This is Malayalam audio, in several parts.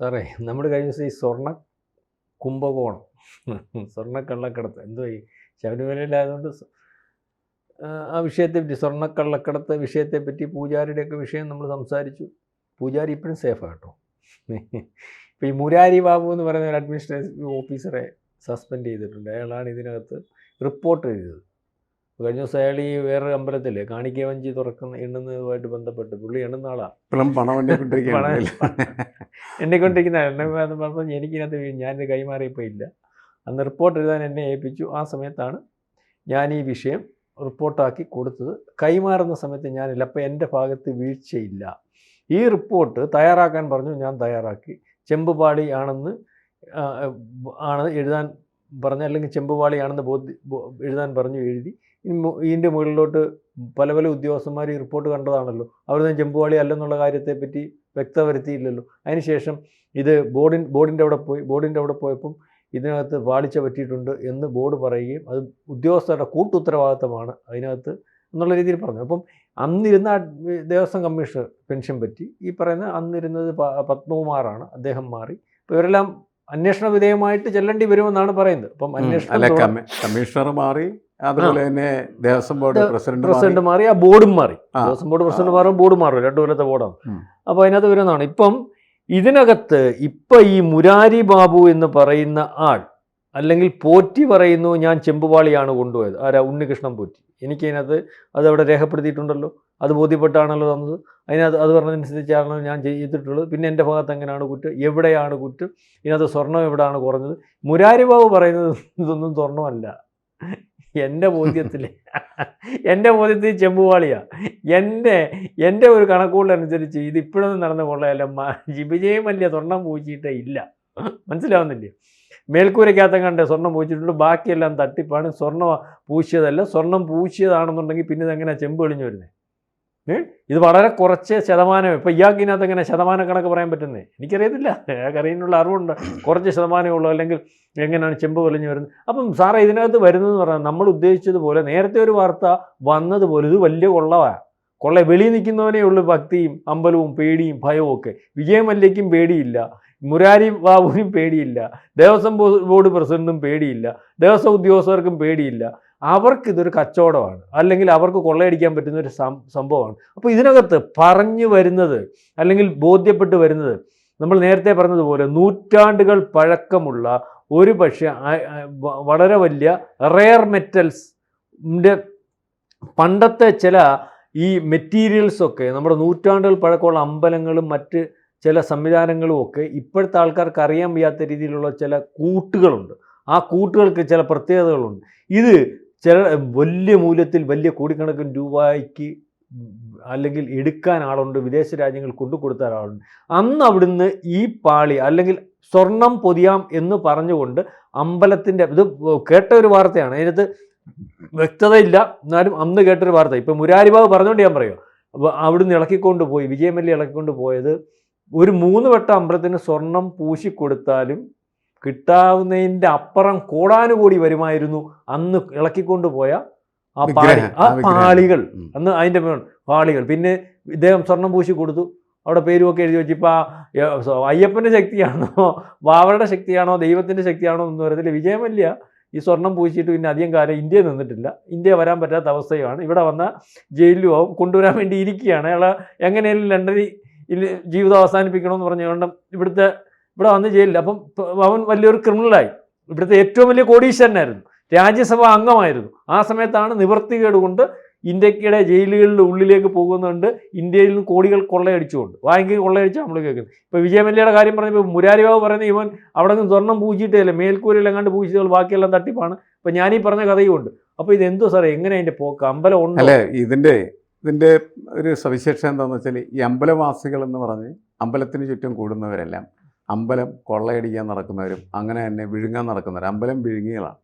സാറേ നമ്മൾ കഴിഞ്ഞ ദിവസം ഈ സ്വർണ കുംഭകോണം സ്വർണ കള്ളക്കടത്ത് എന്തോ ഈ ശബരിമലയിലായതുകൊണ്ട് ആ, ആ വിഷയത്തെപ്പറ്റി സ്വർണ കള്ളക്കടത്ത് വിഷയത്തെപ്പറ്റി പൂജാരിയുടെയൊക്കെ വിഷയം നമ്മൾ സംസാരിച്ചു. പൂജാരി ഇപ്പോഴും സേഫാണ് കേട്ടോ. ഇപ്പോൾ ഈ മുരാരി ബാബു എന്ന് പറയുന്ന ഒരു അഡ്മിനിസ്ട്രേറ്റീവ് ഓഫീസറെ സസ്പെൻഡ് ചെയ്തിട്ടുണ്ട്. അയാളാണ് ഇതിനകത്ത് റിപ്പോർട്ട് എഴുതിയത്. കഴിഞ്ഞ ദിവസം അയാൾ ഈ വേറൊരു അമ്പലത്തിൽ കാണിക്ക വഞ്ചി തുറക്കുന്ന എണ്ണുന്നതുമായിട്ട് ബന്ധപ്പെട്ട് പുള്ളി എണ്ണുന്ന ആളാണ് ഇപ്പോഴും പണം എണ്ണിക്കൊണ്ടിരിക്കുന്ന എന്നെ പറഞ്ഞപ്പോൾ എനിക്കിനകത്ത് ഞാനിത് കൈമാറിയപ്പോൾ ഇല്ല അന്ന് റിപ്പോർട്ട് എഴുതാൻ എന്നെ ഏൽപ്പിച്ചു. ആ സമയത്താണ് ഞാൻ ഈ വിഷയം റിപ്പോർട്ടാക്കി കൊടുത്തത്. കൈമാറുന്ന സമയത്ത് ഞാനില്ല. അപ്പോൾ എന്റെ ഭാഗത്ത് വീഴ്ചയില്ല. ഈ റിപ്പോർട്ട് തയ്യാറാക്കാൻ പറഞ്ഞു. ഞാൻ തയ്യാറാക്കി. ചെമ്പുപാളി ആണെന്ന് ആണ് എഴുതാൻ പറഞ്ഞ അല്ലെങ്കിൽ ചെമ്പുപാളിയാണെന്ന് ബോധ്യ എഴുതാൻ പറഞ്ഞു എഴുതി. ഇതിന്റെ മുകളിലോട്ട് പല പല ഉദ്യോഗസ്ഥന്മാർ ഈ റിപ്പോർട്ട് കണ്ടതാണല്ലോ. അവർ ചെമ്പുപാളി അല്ലെന്നുള്ള കാര്യത്തെപ്പറ്റി വ്യക്തത വരുത്തിയില്ലല്ലോ അതിനുശേഷം ഇത് ബോർഡിൻ ബോർഡിന്റെ അവിടെ പോയി ബോർഡിന്റെ അവിടെ പോയപ്പം ഇതിനകത്ത് പാളിച്ച പറ്റിയിട്ടുണ്ട് എന്ന് ബോർഡ് പറയുകയും അത് ഉദ്യോഗസ്ഥരുടെ കൂട്ടുത്തരവാദിത്തമാണ് അതിനകത്ത് എന്നുള്ള രീതിയിൽ പറഞ്ഞു. അപ്പം അന്നിരുന്ന ദേവസ്വം കമ്മീഷണർ പെൻഷൻ പറ്റി. ഈ പറയുന്ന അന്നിരുന്നത് പത്മകുമാറാണ്. അദ്ദേഹം മാറി. ഇപ്പോൾ ഇവരെല്ലാം അന്വേഷണ വിധേയമായിട്ട് ചെല്ലേണ്ടി വരുമെന്നാണ് പറയുന്നത്. അപ്പം. അന്വേഷണം കമ്മീഷണർ മാറി അതുപോലെ തന്നെ ദേവസ്വം ബോർഡ് പ്രസിഡന്റ് പ്രസിഡന്റ് മാറി. ആ ബോർഡും മാറി. ദേവസ്വം ബോർഡ് പ്രസിഡന്റ് മാറും ബോർഡ് മാറും രണ്ടു കൊല്ലത്തെ ബോർഡാണ് അപ്പൊ അപ്പോൾ അതിനകത്ത് വരുന്നതാണ്. ഇപ്പം ഇതിനകത്ത് ഇപ്പം ഈ മുരാരി ബാബു എന്ന് പറയുന്ന ആൾ അല്ലെങ്കിൽ പോറ്റി പറയുന്നു ഞാൻ ചെമ്പുപാളിയാണ് കൊണ്ടുപോയത്. ആരാ? ഉണ്ണികൃഷ്ണൻ പോറ്റി. എനിക്കതിനകത്ത് അത് അവിടെ രേഖപ്പെടുത്തിയിട്ടുണ്ടല്ലോ. അത് ബോധ്യപ്പെട്ടാണല്ലോ തന്നത്. അതിനകത്ത് അത് പറഞ്ഞതനുസരിച്ചാണല്ലോ ഞാൻ ചെയ്തിട്ടുള്ളത്. പിന്നെ എന്റെ ഭാഗത്ത് എങ്ങനെയാണ് കുറ്റം? എവിടെയാണ് കുറ്റം? ഇതിനകത്ത് സ്വർണം എവിടെയാണ് കുറഞ്ഞത്? മുരാരി ബാബു പറയുന്നത് ഇതൊന്നും സ്വർണമല്ല. എന്റെ ബോധ്യത്തിൽ എന്റെ ബോധ്യത്തിൽ ചെമ്പുവാളിയാണ് എന്റെ എന്റെ ഒരു കണക്കുകൂടനുസരിച്ച് ഇത് ഇപ്പോഴൊന്നും നടന്ന കൊള്ളയല്ല. ജിബിജയും വലിയ സ്വർണം പൂച്ചിട്ടേ ഇല്ല. മനസ്സിലാവുന്നില്ല? മേൽക്കൂരയ്ക്കകത്ത് കണ്ട് സ്വർണം പൂച്ചിട്ടുണ്ട് ബാക്കിയെല്ലാം തട്ടിപ്പാണ്. സ്വർണം പൂശിയതല്ല. സ്വർണം പൂശിയതാണെന്നുണ്ടെങ്കിൽ പിന്നെ ഇതെങ്ങനെ ചെമ്പ് എളിഞ്ഞു വരുന്നത് ഇത് വളരെ കുറച്ച് ശതമാനം ഇപ്പം ഇയാൾക്ക് ഇതിനകത്ത് എങ്ങനെ ശതമാന കണക്ക് പറയാൻ പറ്റുന്നേ? എനിക്കറിയത്തില്ല. അയാൾക്ക് അറിയാനുള്ള അറിവുണ്ട്. കുറച്ച് ശതമാനമേ ഉള്ളൂ അല്ലെങ്കിൽ എങ്ങനെയാണ് ചെമ്പ് വലിഞ്ഞു വരുന്നത്. അപ്പം സാറേ ഇതിനകത്ത് വരുന്നതെന്ന് പറഞ്ഞാൽ നമ്മൾ ഉദ്ദേശിച്ചതുപോലെ നേരത്തെ ഒരു വാർത്ത വന്നതുപോലെ ഇത് വലിയ കൊള്ളവാണ് കൊള്ള വെളിയിൽ നിൽക്കുന്നവനേ ഉള്ളൂ ഭക്തിയും അമ്പലവും പേടിയും ഭയവും ഒക്കെ. വിജയമല്യയ്ക്കും പേടിയില്ല. മുരാരി ബാബുവിനും പേടിയില്ല. ദേവസ്വം ബോർഡ് പ്രസിഡന്റും പേടിയില്ല. ദേവസ്വം ഉദ്യോഗസ്ഥർക്കും പേടിയില്ല. അവർക്ക് ഇതൊരു കച്ചവടമാണ്. അല്ലെങ്കിൽ അവർക്ക് കൊള്ളയടിക്കാൻ പറ്റുന്ന ഒരു സംഭവമാണ്. അപ്പോൾ ഇതിനകത്ത് പറഞ്ഞു വരുന്നത് അല്ലെങ്കിൽ ബോധ്യപ്പെട്ട് വരുന്നത് നമ്മൾ നേരത്തെ പറഞ്ഞതുപോലെ നൂറ്റാണ്ടുകൾ പഴക്കമുള്ള ഒരു പക്ഷേ വളരെ വലിയ റെയർ മെറ്റൽസ് പണ്ടത്തെ ചില ഈ മെറ്റീരിയൽസൊക്കെ നമ്മുടെ നൂറ്റാണ്ടുകൾ പഴക്കമുള്ള അമ്പലങ്ങളും മറ്റ് ചില സംവിധാനങ്ങളും ഒക്കെ ഇപ്പോഴത്തെ ആൾക്കാർക്ക് അറിയാൻ വയ്യാത്ത രീതിയിലുള്ള ചില കൂട്ടുകളുണ്ട്. ആ കൂട്ടുകൾക്ക് ചില പ്രത്യേകതകളുണ്ട്. ഇത് ചില വലിയ മൂല്യത്തിൽ വലിയ കോടിക്കണക്കിന് രൂപയ്ക്ക് അല്ലെങ്കിൽ എടുക്കാൻ ആളുണ്ട് വിദേശ രാജ്യങ്ങൾ കൊണ്ടു കൊടുത്താൽ ആളുണ്ട്. അന്ന് അവിടുന്ന് ഈ പാളി അല്ലെങ്കിൽ സ്വർണം പൊതിയാം എന്ന് പറഞ്ഞുകൊണ്ട് അമ്പലത്തിന്റെ ഇത് കേട്ട ഒരു വാർത്തയാണ്. അതിനകത്ത് വ്യക്തതയില്ല. എന്നാലും അന്ന് കേട്ടൊരു വാർത്ത. ഇപ്പം മുരാരിബാബ് പറഞ്ഞുകൊണ്ട് ഞാൻ പറയുമോ അപ്പോൾ അവിടുന്ന് ഇളക്കിക്കൊണ്ട് പോയി വിജയമല്ലി ഇളക്കിക്കൊണ്ട് പോയത് ഒരു മൂന്ന് വട്ടം അമ്പലത്തിന് സ്വർണം പൂശി കൊടുത്താലും കിട്ടാവുന്നതിന്റെ അപ്പുറം കൂടാനുകൂടി വരുമായിരുന്നു അന്ന് ഇളക്കിക്കൊണ്ട് പോയ ആ പാളി ആ പാളികൾ. അന്ന് അതിന്റെ പാളികൾ. പിന്നെ ഇദ്ദേഹം സ്വർണം പൂശി കൊടുത്തു. അവിടെ പേരുമൊക്കെ എഴുതി വെച്ച് ഇപ്പം അയ്യപ്പന്റെ ശക്തിയാണോ ബാവരുടെ ശക്തിയാണോ ദൈവത്തിന്റെ ശക്തിയാണോ എന്ന് പറയത്തില്ല വിജയമല്യ. ഈ സ്വർണം പൂശിയിട്ട് പിന്നെ അധികം കാലം ഇന്ത്യ നിന്നിട്ടില്ല. ഇന്ത്യ വരാൻ പറ്റാത്ത അവസ്ഥയാണ്. ഇവിടെ വന്ന ജയിലിലും ആവും കൊണ്ടുവരാൻ വേണ്ടി ഇരിക്കുകയാണ്. അയാൾ എങ്ങനെയാലും ലണ്ടനിൽ ജീവിതം അവസാനിപ്പിക്കണമെന്ന് പറഞ്ഞുകൊണ്ട് ഇവിടുത്തെ ഇവിടെ വന്ന് ജയിലിൽ അപ്പം അവൻ വലിയൊരു ക്രിമിനലായി. ഇവിടുത്തെ ഏറ്റവും വലിയ കോടീശ്വരനായിരുന്നു. രാജ്യസഭാ അംഗമായിരുന്നു. ആ സമയത്താണ് നിവർത്തികേട് കൊണ്ട് ഇന്ത്യക്കിടെ ജയിലുകളുടെ ഉള്ളിലേക്ക് പോകുന്നുണ്ട്. ഇന്ത്യയിൽ നിന്ന് കോടികൾ കൊള്ളയടിച്ചുകൊണ്ട്. ബാങ്കിൽ കൊള്ളയടിച്ച് നമ്മൾ കേൾക്കുന്നത്. ഇപ്പോൾ വിജയമല്യയുടെ കാര്യം പറഞ്ഞപ്പോൾ മുരാരിബാബു പറയുന്ന ഇവൻ അവിടെ നിന്ന് സ്വർണം പൂച്ചിട്ടേ മേൽക്കൂരയിൽ എങ്ങാണ്ട് പൂച്ചിട്ടുകൾ ബാക്കിയെല്ലാം തട്ടിപ്പാണ്. അപ്പോൾ ഞാനീ പറഞ്ഞ കഥയുമുണ്ട് അപ്പോൾ ഇതെന്തോ സാറേ? എങ്ങനെ അതിന്റെ പോക്ക്? അമ്പലം ഉണ്ട്? അല്ലേ ഇതിന്റെ ഇതിന്റെ ഒരു സവിശേഷത എന്താണെന്ന് വെച്ചാൽ ഈ അമ്പലവാസികൾ എന്ന് പറഞ്ഞ് അമ്പലത്തിന് ചുറ്റും കൂടുന്നവരെല്ലാം അമ്പലം കൊള്ളയടിക്കാൻ നടക്കുന്നവരും അങ്ങനെ തന്നെ വിഴുങ്ങാൻ നടക്കുന്നവരും അമ്പലം വിഴുങ്ങികളാണ്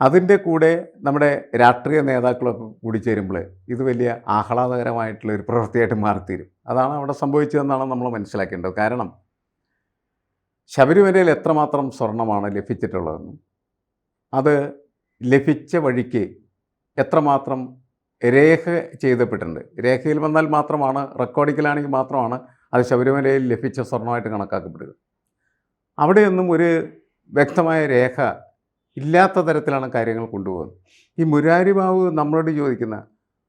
അതിന്റെ കൂടെ നമ്മുടെ രാഷ്ട്രീയ നേതാക്കളൊക്കെ കൂടി ചേരുമ്പോൾ ഇത് വലിയ ആഹ്ലാദകരമായിട്ടുള്ള ഒരു പ്രവൃത്തിയായിട്ട് മാറിത്തീരും. അതാണ് അവിടെ സംഭവിച്ചതെന്നാണ് നമ്മൾ മനസ്സിലാക്കേണ്ടത്. കാരണം ശബരിമലയിൽ എത്രമാത്രം സ്വർണമാണ് ലഭിച്ചിട്ടുള്ളതെന്നും അത് ലഭിച്ച വഴിക്ക് എത്രമാത്രം രേഖ ചെയ്തപ്പെട്ടിട്ടുണ്ട്. രേഖയിൽ വന്നാൽ മാത്രമാണ് റെക്കോർഡിക്കലാണെങ്കിൽ മാത്രമാണ് അത് ശബരിമലയിൽ ലഭിച്ച സ്വർണമായിട്ട് കണക്കാക്കപ്പെടുക. അവിടെയൊന്നും ഒരു വ്യക്തമായ രേഖ ഇല്ലാത്ത തരത്തിലാണ് കാര്യങ്ങൾ കൊണ്ടുപോകുന്നത്. ഈ മുരാരി ബാബു നമ്മളോട് ചോദിക്കുന്ന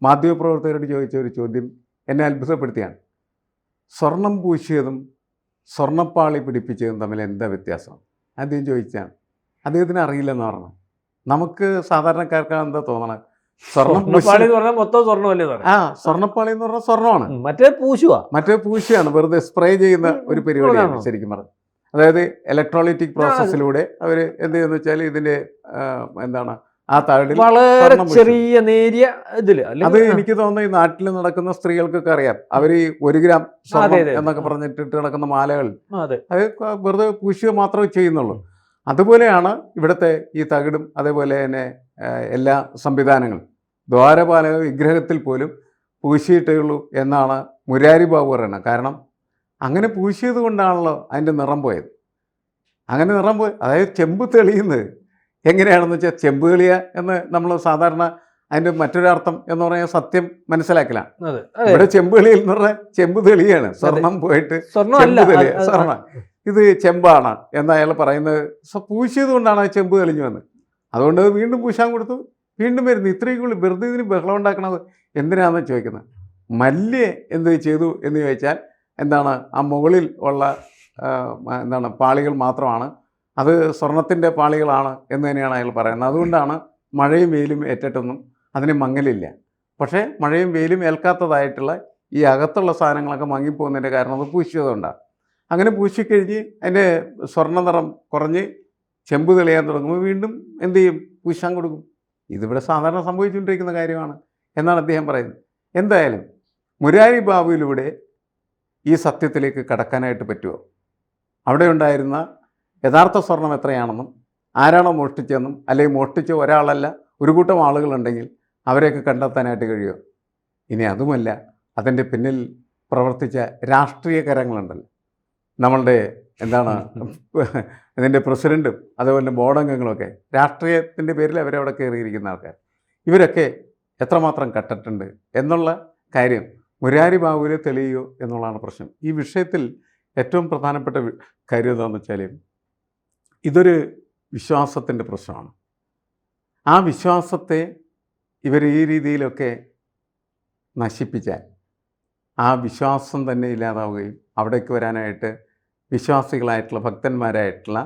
മാധ്യമപ്രവർത്തകരോട് ചോദിച്ച ഒരു ചോദ്യം എന്നെ അത്ഭുതപ്പെടുത്തിയാണ്. സ്വർണം പൂശിയതും സ്വർണപ്പാളി പിടിപ്പിച്ചതും തമ്മിൽ എന്താ വ്യത്യാസം? അദ്ദേഹം ചോദിച്ചാണ്. അദ്ദേഹത്തിന് അറിയില്ലെന്ന് പറഞ്ഞു. നമുക്ക് സാധാരണക്കാർക്ക് എന്താ സ്വർണം സ്വർണപ്പാളി എന്ന് പറഞ്ഞാൽ മൊത്തം സ്വർണമല്ലേ അല്ലേ ആ സ്വർണപ്പാളി എന്ന് പറഞ്ഞാൽ സ്വർണമാണ്. മറ്റേ പൂശുവാ. മറ്റേ പൂശയാണ് വെറുതെ സ്പ്രേ ചെയ്യുന്ന ഒരു പരിപാടിയാണ്? ശരിക്കും പറഞ്ഞത് അതായത് ഇലക്ട്രോളിറ്റിക് പ്രോസസ്സിലൂടെ അവർ എന്ത് ചെയ്യുന്ന വെച്ചാൽ ഇതിന്റെ എന്താണ് ആ തകിടിൽ വളരെ ചെറിയ നേരിയ ഇതിൽ അത് എനിക്ക് തോന്നുന്നു ഈ നാട്ടിൽ നടക്കുന്ന സ്ത്രീകൾക്കൊക്കെ അറിയാം. അവർ ഈ ഒരു ഗ്രാം സ്വർണം. എന്നൊക്കെ പറഞ്ഞിട്ട് നടക്കുന്ന മാലകൾ അത്. വെറുതെ പൂശുക മാത്രമേ ചെയ്യുന്നുള്ളൂ. അതുപോലെയാണ് ഇവിടുത്തെ ഈ തകിടും അതേപോലെ തന്നെ എല്ലാ സംവിധാനങ്ങളും. ദ്വാരപാലക വിഗ്രഹത്തിൽ പോലും പൂശിയിട്ടേ ഉള്ളൂ എന്നാണ് മുരാരി ബാബു പറയുന്നത്. കാരണം അങ്ങനെ പൂശിയത് കൊണ്ടാണല്ലോ അതിന്റെ നിറം പോയത്. അങ്ങനെ നിറം പോയി. അതായത് ചെമ്പ് തെളിയുന്നത് എങ്ങനെയാണെന്ന് വെച്ചാൽ ചെമ്പ് തെളിയുക എന്ന് നമ്മൾ സാധാരണ അതിന്റെ മറ്റൊരർത്ഥം എന്ന് പറഞ്ഞാൽ സത്യം മനസ്സിലാക്കലാണ്. ഇവിടെ ചെമ്പ് തെളിയിൽ എന്ന് പറഞ്ഞാൽ ചെമ്പ് തെളിയാണ്. സ്വർണം പോയിട്ട് സ്വർണം ചെമ്പ് തെളിയ. ഇത് ചെമ്പാണ് എന്ന് അയാൾ പറയുന്നത്. പൂശിയത് കൊണ്ടാണ് ചെമ്പ് തെളിഞ്ഞു വന്നത്. അതുകൊണ്ട് അത് വീണ്ടും പൂശാൻ കൊടുത്തു. വീണ്ടും വരുന്നു. ഇത്രയും കൂടി വെറുതെ ഇതിന് ബഹളം ഉണ്ടാക്കണത് എന്തിനാണെന്ന് ചോദിക്കുന്നത്? മല്യ എന്ത് ചെയ്തു എന്ന് ചോദിച്ചാൽ എന്താണ്? ആ മുകളിൽ ഉള്ള എന്താണ് പാളികൾ മാത്രമാണ്. അത് സ്വർണത്തിന്റെ പാളികളാണ് എന്ന് തന്നെയാണ് അയാൾ പറയുന്നത്. അതുകൊണ്ടാണ് മഴയും വെയിലും ഏറ്റിട്ടൊന്നും അതിന് മങ്ങലില്ല. പക്ഷേ മഴയും വെയിലും ഏൽക്കാത്തതായിട്ടുള്ള ഈ അകത്തുള്ള സാധനങ്ങളൊക്കെ മങ്ങിപ്പോകുന്നതിന്റെ കാരണം അത് പൂശിയതുകൊണ്ടാണ് അങ്ങനെ പൂശിക്കഴിഞ്ഞ് അതിന്റെ സ്വർണ നിറം കുറഞ്ഞ് ചെമ്പ് തെളിയാൻ തുടങ്ങുമ്പോൾ വീണ്ടും എന്ത് ചെയ്യും? പൂശാൻ കൊടുക്കും. ഇതിവിടെ സാധാരണ സംഭവിച്ചുകൊണ്ടിരിക്കുന്ന കാര്യമാണ് എന്നാണ് അദ്ദേഹം പറയുന്നത്. എന്തായാലും മുരാരി ബാബുവിലൂടെ ഈ സത്യത്തിലേക്ക് കടക്കാനായിട്ട് പറ്റുമോ? അവിടെ ഉണ്ടായിരുന്ന യഥാർത്ഥ സ്വർണം എത്രയാണെന്നും ആരാണോ മോഷ്ടിച്ചതെന്നും അല്ലെങ്കിൽ മോഷ്ടിച്ച ഒരാളല്ല ഒരു കൂട്ടം ആളുകളുണ്ടെങ്കിൽ അവരെയൊക്കെ കണ്ടെത്താനായിട്ട് കഴിയുമോ? ഇനി അതുമല്ല അതിന്റെ പിന്നിൽ പ്രവർത്തിച്ച രാഷ്ട്രീയ കരങ്ങളുണ്ടല്ലോ നമ്മളുടെ എന്താണ് ഇതിന്റെ പ്രസിഡന്റും അതുപോലെ ബോർഡ് അംഗങ്ങളൊക്കെ രാഷ്ട്രീയത്തിന്റെ പേരിൽ അവരവിടെ കയറിയിരിക്കുന്ന ആൾക്കാർ. ഇവരൊക്കെ എത്രമാത്രം കട്ടിട്ടുണ്ട് എന്നുള്ള കാര്യം മുരാരി ബാബുവിനെ തെളിയുകയോ എന്നുള്ളതാണ് പ്രശ്നം. ഈ വിഷയത്തിൽ ഏറ്റവും പ്രധാനപ്പെട്ട കാര്യം എന്താണെന്ന് വെച്ചാൽ ഇതൊരു വിശ്വാസത്തിന്റെ പ്രശ്നമാണ്. ആ വിശ്വാസത്തെ ഇവർ ഈ രീതിയിലൊക്കെ നശിപ്പിച്ചാൽ ആ വിശ്വാസം തന്നെ ഇല്ലാതാവുകയും അവിടേക്ക് വരാനായിട്ട് വിശ്വാസികളായിട്ടുള്ള ഭക്തന്മാരായിട്ടുള്ള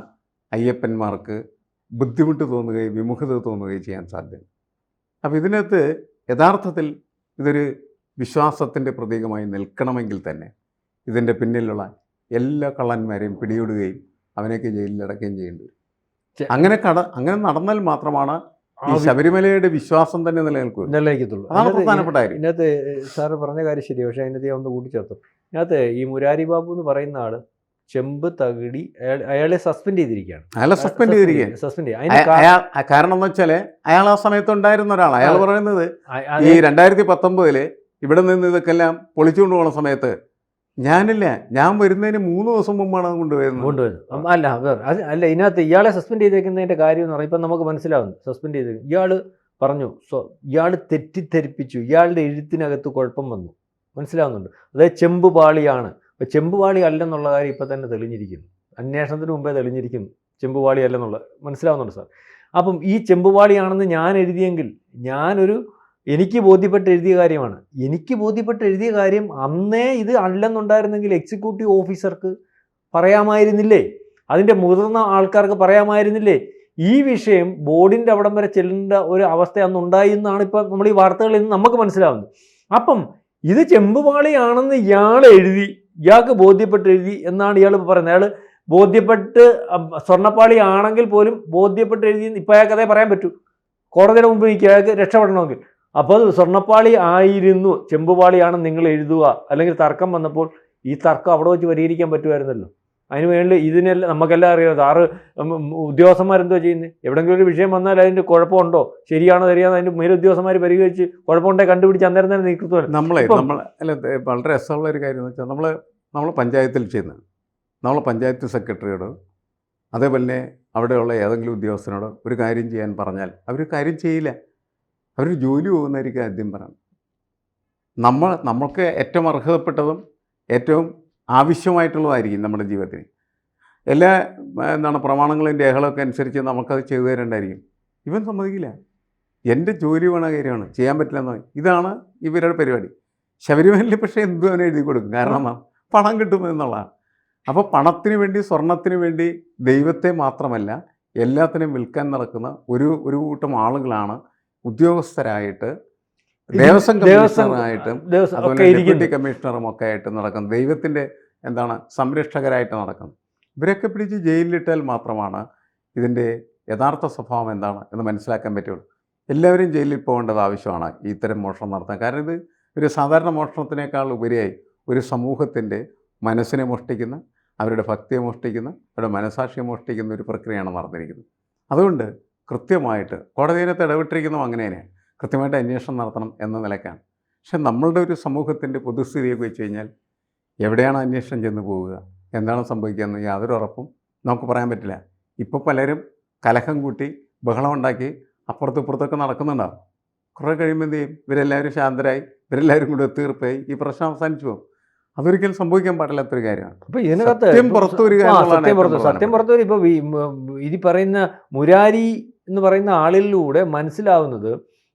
അയ്യപ്പന്മാർക്ക് ബുദ്ധിമുട്ട് തോന്നുകയും വിമുഖത തോന്നുകയും ചെയ്യാൻ സാധ്യത അപ്പോൾ ഇതിനകത്ത് യഥാർത്ഥത്തിൽ ഇതൊരു വിശ്വാസത്തിന്റെ പ്രതീകമായി നിൽക്കണമെങ്കിൽ തന്നെ ഇതിന്റെ പിന്നിലുള്ള എല്ലാ കള്ളന്മാരെയും പിടികൂടുകയും അവനെയൊക്കെ ജയിലിലടക്കുകയും ചെയ്യേണ്ടി വരും. അങ്ങനെ കട അങ്ങനെ നടന്നാൽ മാത്രമാണ് ശബരിമലയുടെ വിശ്വാസം തന്നെ നിലനിൽക്കും നിലനിൽക്കത്തുള്ളൂ. ഇന്നത്തെ അതിനകത്ത് പ്രധാനപ്പെട്ട കാര്യം. ഇതിനകത്ത് സാറ് പറഞ്ഞ കാര്യം ശരി പക്ഷേ അതിനകത്ത് ഞാൻ ഒന്ന് കൂട്ടിച്ചേർത്തു. ഇതിനകത്ത് ഈ മുരാരി ബാബു എന്ന് പറയുന്ന ആൾ ചെമ്പ് തകിടി അയാളെ സസ്പെൻഡ് ചെയ്തിരിക്കുകയാണ്. അയാളെ സസ്പെൻഡ് ചെയ്തിരിക്കുകയാണ്. സസ്പെൻഡ് കാരണം എന്ന് വെച്ചാൽ അയാൾ ആ സമയത്ത് ഉണ്ടായിരുന്ന ഒരാൾ അയാൾ പറയുന്നത് ഈ രണ്ടായിരത്തി പത്തൊമ്പതിൽ ഇവിടെ നിന്ന് ഇതൊക്കെ എല്ലാം പൊളിച്ചുകൊണ്ട് പോകുന്ന സമയത്ത് ഞാനില്ല. ഞാൻ വരുന്നതിന് മൂന്ന് ദിവസം മുമ്പാണ് കൊണ്ടുവരുന്നത് കൊണ്ടുവരുന്നത് അല്ല അത് അല്ല ഇതിനകത്ത് ഇയാളെ സസ്പെൻഡ് ചെയ്തേക്കുന്നതിന്റെ കാര്യം എന്ന് പറയുമ്പോൾ നമുക്ക് മനസ്സിലാവുന്നു. സസ്പെൻഡ് ചെയ്ത്. ഇയാൾ പറഞ്ഞു സോ ഇയാൾ തെറ്റിദ്ധരിപ്പിച്ചു. ഇയാളുടെ എഴുത്തിനകത്ത് കുഴപ്പം വന്നു. മനസ്സിലാവുന്നുണ്ട്. അതായത് ചെമ്പ് പാളിയാണ് അപ്പോൾ ചെമ്പ് അല്ലെന്നുള്ള കാര്യം ഇപ്പം തന്നെ തെളിഞ്ഞിരിക്കുന്നു. അന്വേഷണത്തിന് മുമ്പേ തെളിഞ്ഞിരിക്കുന്നു. ചെമ്പ് പാളി അല്ലെന്നുള്ള. മനസ്സിലാവുന്നുണ്ട് സാർ. അപ്പം ഈ ചെമ്പ് പാളിയാണെന്ന് ഞാൻ എഴുതിയെങ്കിൽ ഞാനൊരു എനിക്ക് ബോധ്യപ്പെട്ട് എഴുതിയ കാര്യമാണ്. എനിക്ക് ബോധ്യപ്പെട്ട് എഴുതിയ കാര്യം അന്നേ ഇത് അല്ലെന്നുണ്ടായിരുന്നെങ്കിൽ എക്സിക്യൂട്ടീവ് ഓഫീസർക്ക് പറയാമായിരുന്നില്ലേ? അതിന്റെ മുതിർന്ന ആൾക്കാർക്ക് പറയാമായിരുന്നില്ലേ? ഈ വിഷയം ബോർഡിന്റെ അവിടം വരെ ചെല്ലേണ്ട ഒരു അവസ്ഥ അന്ന് ഉണ്ടായി എന്നാണ് ഇപ്പം നമ്മൾ ഈ വാർത്തകളിൽ നിന്ന് നമുക്ക് മനസ്സിലാവുന്നത്. അപ്പം ഇത് ചെമ്പുപാളിയാണെന്ന് ഇയാൾ എഴുതി ഇയാൾക്ക് ബോധ്യപ്പെട്ട് എഴുതി എന്നാണ് ഇയാൾ പറയുന്നത്. അയാൾ ബോധ്യപ്പെട്ട് സ്വർണപ്പാളി ആണെങ്കിൽ പോലും ബോധ്യപ്പെട്ട് എഴുതി ഇപ്പം അയാൾക്ക് അതേ പറയാൻ പറ്റൂ. കോടതിയുടെ മുമ്പ് നിൽക്കുക അയാൾക്ക് രക്ഷപ്പെടണമെങ്കിൽ. അപ്പോൾ സ്വർണപ്പാളി ആയിരുന്നു ചെമ്പുപാളിയാണെന്ന് നിങ്ങൾ എഴുതുക. അല്ലെങ്കിൽ തർക്കം വന്നപ്പോൾ ഈ തർക്കം അവിടെ വെച്ച് പരിഹരിക്കാൻ പറ്റുമായിരുന്നല്ലോ. അതിന് വേണ്ടി ഇതിനെല്ലാം നമുക്കെല്ലാം അറിയാം. ഉം, ഉദ്യോഗസ്ഥന്മാരെന്തോ ചെയ്യുന്നത് എവിടെയെങ്കിലും ഒരു വിഷയം വന്നാൽ അതിന്റെ കുഴപ്പമുണ്ടോ? ശരിയാണോ ശരിയാണോ അതിന്റെ മേലുദ്യോഗസ്ഥന്മാർ പരിഹരിച്ച് കുഴപ്പമുണ്ടെങ്കിൽ കണ്ടുപിടിച്ച് അന്നേരം തന്നെ നീക്കത്തുമല്ല നമ്മളെ നമ്മൾ അല്ല വളരെ രസമുള്ള ഒരു കാര്യം എന്ന് വെച്ചാൽ നമ്മൾ നമ്മൾ പഞ്ചായത്തിൽ ചെയ്യുന്നത് നമ്മൾ പഞ്ചായത്ത് സെക്രട്ടറിയോട് അതേപോലെ അവിടെയുള്ള ഏതെങ്കിലും ഉദ്യോഗസ്ഥനോട് ഒരു കാര്യം ചെയ്യാൻ പറഞ്ഞാൽ അവർ കാര്യം ചെയ്യില്ല. അവർ ജോലി പോകുന്നതായിരിക്കും ആദ്യം പറയണം നമ്മൾ നമ്മൾക്ക് ഏറ്റവും അർഹതപ്പെട്ടതും ഏറ്റവും ആവശ്യമായിട്ടുള്ളതായിരിക്കും നമ്മുടെ ജീവിതത്തിന്. എല്ലാ എന്താണ് പ്രമാണങ്ങളും രേഖകളൊക്കെ അനുസരിച്ച് നമുക്കത് ചെയ്തു തരേണ്ടായിരിക്കും ഇവൻ സമ്മതിക്കില്ല. എന്റെ ജോലി വേണ കാര്യമാണ്. ചെയ്യാൻ പറ്റില്ലെന്ന് ഇതാണ് ഇവരുടെ പരിപാടി. ശബരിമലയിൽ പക്ഷേ എന്തും അവനെ എഴുതി കൊടുക്കും. കാരണം? പണം കിട്ടുമെന്നുള്ളതാണ് അപ്പോൾ പണത്തിന് വേണ്ടി സ്വർണത്തിന് വേണ്ടി ദൈവത്തെ മാത്രമല്ല എല്ലാത്തിനും വിൽക്കാൻ നടക്കുന്ന ഒരു ഒരു കൂട്ടം ആളുകളാണ് ഉദ്യോഗസ്ഥരായിട്ട് ദേവസ്വം കമ്മീഷണറായിട്ടും അതുപോലെ ഡെപ്യൂട്ടി കമ്മീഷണറും ഒക്കെ ആയിട്ട് നടക്കുന്നു. ദൈവത്തിന്റെ എന്താണ് സംരക്ഷകരായിട്ട് നടക്കുന്നു. ഇവരൊക്കെ പിടിച്ച് ജയിലിലിട്ടാൽ മാത്രമാണ് ഇതിന്റെ യഥാർത്ഥ സ്വഭാവം എന്താണ് എന്ന് മനസ്സിലാക്കാൻ പറ്റുള്ളൂ. എല്ലാവരും ജയിലിൽ പോകേണ്ടത് ആവശ്യമാണ് ഇത്തരം മോഷണം നടത്താൻ. കാരണം ഇത് ഒരു സാധാരണ മോഷണത്തിനേക്കാൾ ഉപരിയായി ഒരു സമൂഹത്തിന്റെ മനസ്സിനെ മോഷ്ടിക്കുന്ന അവരുടെ ഭക്തിയെ മോഷ്ടിക്കുന്ന അവരുടെ മനസാക്ഷിയെ മോഷ്ടിക്കുന്ന ഒരു പ്രക്രിയയാണ് നടന്നിരിക്കുന്നത്. അതുകൊണ്ട് കൃത്യമായിട്ട് കോടതിയിനകത്ത് ഇടപെട്ടിരിക്കുന്നതും അങ്ങനെ തന്നെയാണ് കൃത്യമായിട്ട് അന്വേഷണം നടത്തണം എന്ന നിലക്കാണ്. പക്ഷെ നമ്മളുടെ ഒരു സമൂഹത്തിന്റെ പൊതുസ്ഥിതിയൊക്കെ വെച്ച് കഴിഞ്ഞാൽ എവിടെയാണ് അന്വേഷണം ചെന്ന് പോവുക? എന്താണ് സംഭവിക്കുക എന്ന് യാതൊരു ഉറപ്പും നമുക്ക് പറയാൻ പറ്റില്ല. ഇപ്പോൾ പലരും കലഹം കൂട്ടി ബഹളം ഉണ്ടാക്കി അപ്പുറത്തും ഇപ്പുറത്തൊക്കെ നടക്കുന്നുണ്ടാവും. കുറേ കഴിയുമ്പോൾ എന്ത് ചെയ്യും? ഇവരെല്ലാവരും ശാന്തരായി ഇവരെല്ലാവരും കൂടി ഒത്തീർപ്പായി ഈ പ്രശ്നം അവസാനിച്ചു പോകും. അതൊരിക്കലും സംഭവിക്കാൻ പാടില്ലാത്തൊരു കാര്യമാണ്. അപ്പൊ ഇതിനകത്ത് സത്യം പുറത്തു വരിക സത്യം പുറത്തു സത്യം പുറത്തു വരും ഇപ്പൊ വി- ഇത് പറയുന്ന മുരാരി എന്ന് പറയുന്ന ആളിലൂടെ മനസ്സിലാവുന്നത്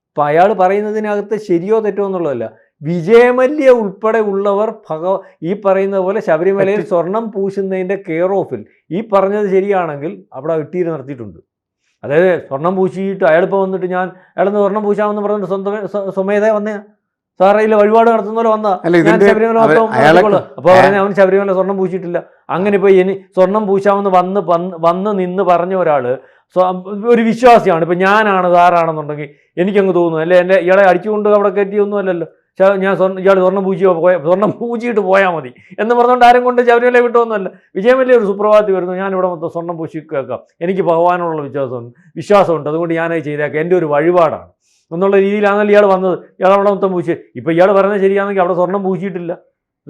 ഇപ്പം അയാൾ പറയുന്നതിനകത്ത് ശരിയോ തെറ്റോ എന്നുള്ളതല്ല. വിജയമല്യ ഉൾപ്പെടെ ഉള്ളവർ ഭഗ ഈ പറയുന്ന പോലെ ശബരിമലയിൽ സ്വർണം പൂശുന്നതിന്റെ കെയർ ഓഫിൽ ഈ പറഞ്ഞത് ശരിയാണെങ്കിൽ അവിടെ ഇട്ടീര് നടത്തിയിട്ടുണ്ട് അതായത് സ്വർണം പൂശിയിട്ട് അയാളിപ്പോൾ വന്നിട്ട് ഞാൻ അയാളെന്ന് സ്വർണം പൂശാമെന്ന് പറഞ്ഞിട്ട് സ്വന്തം സ്വ- സ്വമേധ വന്നേ? ഇല്ല വഴിപാട് നടത്തുന്ന പോലെ വന്ന? ഞാൻ ശബരിമല അപ്പോൾ പറഞ്ഞ അവൻ ശബരിമല സ്വർണം പൂശിയിട്ടില്ല. അങ്ങനെ ഇപ്പൊ ഇനി സ്വർണം പൂശാമെന്ന് വന്ന് വന്ന് വന്ന് നിന്ന് പറഞ്ഞ ഒരാൾ സ്വ- ഒരു വിശ്വാസിയാണ്. ഇപ്പം ഞാനാണ് സാറാണെന്നുണ്ടെങ്കിൽ എനിക്കങ്ങ് തോന്നുന്നു. അല്ലേ? എന്റെ ഇയാളെ അടിച്ചുകൊണ്ട് അവിടെ കയറ്റിയൊന്നും അല്ലല്ലോ. ഞാൻ സ്വർണം ഇയാൾ സ്വർണം പൂജിയോ പോയ സ്വർണം പൂജിയിട്ട് പോയാൽ മതി എന്ന് പറഞ്ഞുകൊണ്ട് ആരും കൊണ്ട് ശബരിമല വിട്ടൊന്നുമല്ല. വിജയമല്ലേ ഒരു സുപ്രഭാതി വരുന്നു ഞാൻ ഇവിടെ മൊത്തം സ്വർണം പൂശി കേൾക്കാം എനിക്ക് ഭഗവാനോടുള്ള വിശ്വാസമുണ്ട്. വിശ്വാസമുണ്ട്. അതുകൊണ്ട് ഞാനത് ചെയ്തേക്കാം. എന്റെ ഒരു വഴിപാടാണ്. എന്നുള്ള രീതിയിലാണല്ലോ ഇയാൾ വന്നത്. ഇയാൾ അവിടെ മൊത്തം പൂശി. ഇപ്പം ഇയാൾ പറഞ്ഞത് ശരിയാണെങ്കിൽ അവിടെ സ്വർണം പൂശിയിട്ടില്ല.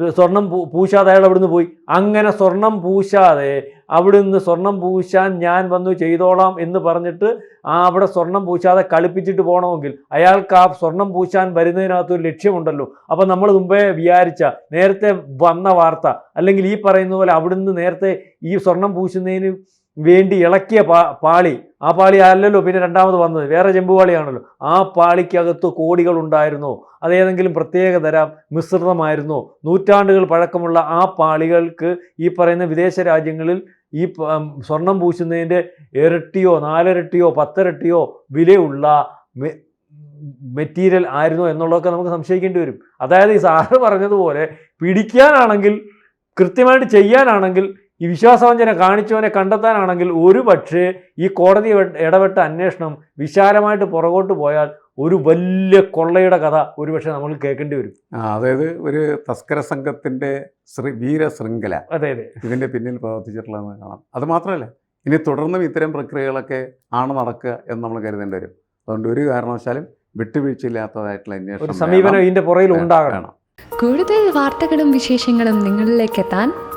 സ്വർണം പൂശാതെ അയാൾ അവിടുന്ന് പോയി. അങ്ങനെ സ്വർണം പൂശാതെ അവിടുന്ന് സ്വർണം പൂശാൻ ഞാൻ വന്നു ചെയ്തോളാം എന്ന് പറഞ്ഞിട്ട് ആ അവിടെ സ്വർണം പൂശാതെ കളിപ്പിച്ചിട്ട് പോകണമെങ്കിൽ അയാൾക്ക് ആ സ്വർണം പൂശാൻ വരുന്നതിനകത്തൊരു ലക്ഷ്യമുണ്ടല്ലോ. അപ്പോൾ നമ്മൾ മുമ്പേ വിചാരിച്ച നേരത്തെ വന്ന വാർത്ത അല്ലെങ്കിൽ ഈ പറയുന്ന പോലെ അവിടുന്ന് നേരത്തെ ഈ സ്വർണം പൂശുന്നതിന് വേണ്ടി ഇളക്കിയ പാ പാളി. ആ പാളി അല്ലല്ലോ പിന്നെ രണ്ടാമത് വന്നത്. വേറെ ചെമ്പുപാളിയാണല്ലോ ആ പാളിക്കകത്ത് കോടികൾ ഉണ്ടായിരുന്നോ അതേതെങ്കിലും പ്രത്യേക തരം മിശ്രിതമായിരുന്നോ. നൂറ്റാണ്ടുകൾ പഴക്കമുള്ള ആ പാളികൾക്ക് ഈ പറയുന്ന വിദേശ രാജ്യങ്ങളിൽ ഈ സ്വർണം പൂശുന്നതിന്റെ ഇരട്ടിയോ നാലിരട്ടിയോ പത്തിരട്ടിയോ വിലയുള്ള മെറ്റീരിയൽ ആയിരുന്നോ എന്നുള്ളതൊക്കെ നമുക്ക് സംശയിക്കേണ്ടി വരും. അതായത് ഈ സാറ് പറഞ്ഞതുപോലെ പിടിക്കാനാണെങ്കിൽ കൃത്യമായിട്ട് ചെയ്യാനാണെങ്കിൽ ഈ വിശ്വാസവഞ്ചന കാണിച്ചവനെ കണ്ടെത്താനാണെങ്കിൽ ഒരു പക്ഷേ ഈ കോടതി ഇട- ഇടപെട്ട അന്വേഷണം വിശാലമായിട്ട് പുറകോട്ട് പോയാൽ ഒരു വലിയ കൊള്ളയുടെ കഥ ഒരുപക്ഷെ നമ്മൾ കേൾക്കേണ്ടി വരും. അതായത് ഒരു തസ്കര സംഘത്തിന്റെ ശ്രീ വീര ശൃംഖല അതെ അതെ. ഇതിന്റെ പിന്നിൽ പ്രവർത്തിച്ചിട്ടുള്ളതെന്ന് കാണാം. അത് മാത്രമല്ല ഇനി തുടർന്നും ഇത്തരം പ്രക്രിയകളൊക്കെ ആണ് നടക്കുക എന്ന് നമ്മൾ കരുതേണ്ടി വരും. അതുകൊണ്ട് ഒരു കാരണവശാലും വിട്ടുവീഴ്ചയില്ലാത്തതായിട്ടുള്ള അന്വേഷണം സമീപനം. ഇതിന്റെ പുറകിൽ ഉണ്ടാകണം. കൂടുതൽ വാർത്തകളും വിശേഷങ്ങളും നിങ്ങളിലേക്ക് എത്താൻ